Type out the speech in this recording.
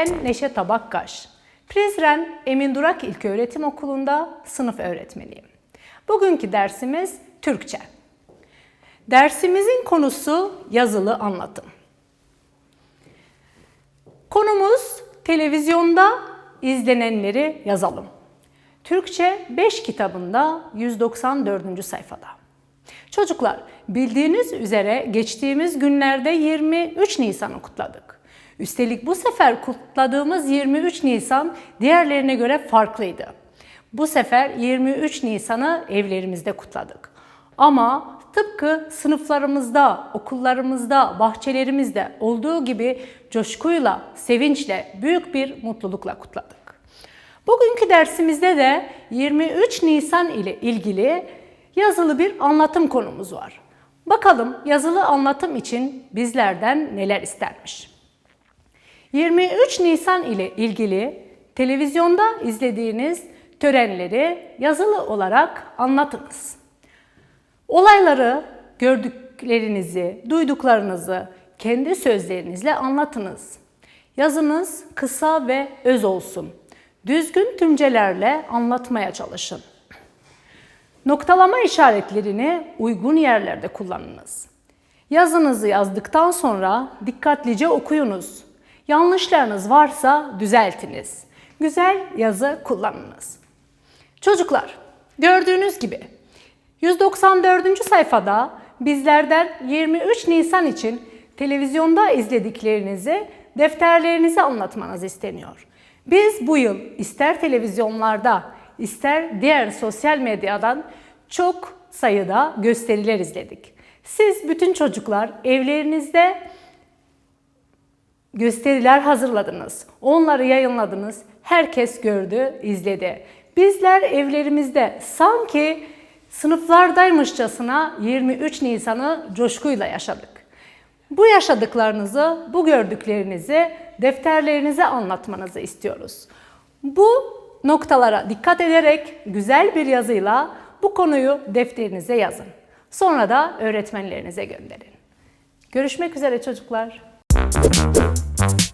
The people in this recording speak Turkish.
Ben Neşe Tabakkaş. Prizren Emin Durak İlköğretim Okulu'nda sınıf öğretmeniyim. Bugünkü dersimiz Türkçe. Dersimizin konusu yazılı anlatım. Konumuz televizyonda izlenenleri yazalım. Türkçe 5 kitabında 194. sayfada. Çocuklar, bildiğiniz üzere geçtiğimiz günlerde 23 Nisan'ı kutladık. Üstelik bu sefer kutladığımız 23 Nisan diğerlerine göre farklıydı. Bu sefer 23 Nisan'ı evlerimizde kutladık. Ama tıpkı sınıflarımızda, okullarımızda, bahçelerimizde olduğu gibi coşkuyla, sevinçle, büyük bir mutlulukla kutladık. Bugünkü dersimizde de 23 Nisan ile ilgili yazılı bir anlatım konumuz var. Bakalım yazılı anlatım için bizlerden neler istermiş. 23 Nisan ile ilgili televizyonda izlediğiniz törenleri yazılı olarak anlatınız. Olayları, gördüklerinizi, duyduklarınızı kendi sözlerinizle anlatınız. Yazınız kısa ve öz olsun. Düzgün tümcelerle anlatmaya çalışın. Noktalama işaretlerini uygun yerlerde kullanınız. Yazınızı yazdıktan sonra dikkatlice okuyunuz. Yanlışlarınız varsa düzeltiniz. Güzel yazı kullanınız. Çocuklar, gördüğünüz gibi 194. sayfada bizlerden 23 Nisan için televizyonda izlediklerinizi defterlerinize anlatmanız isteniyor. Biz bu yıl ister televizyonlarda ister diğer sosyal medyadan çok sayıda gösteriler izledik. Siz bütün çocuklar evlerinizde gösteriler hazırladınız. Onları yayınladınız. Herkes gördü, izledi. Bizler evlerimizde sanki sınıflardaymışçasına 23 Nisan'ı coşkuyla yaşadık. Bu yaşadıklarınızı, bu gördüklerinizi defterlerinize anlatmanızı istiyoruz. Bu noktalara dikkat ederek güzel bir yazıyla bu konuyu defterinize yazın. Sonra da öğretmenlerinize gönderin. Görüşmek üzere çocuklar. Thank you.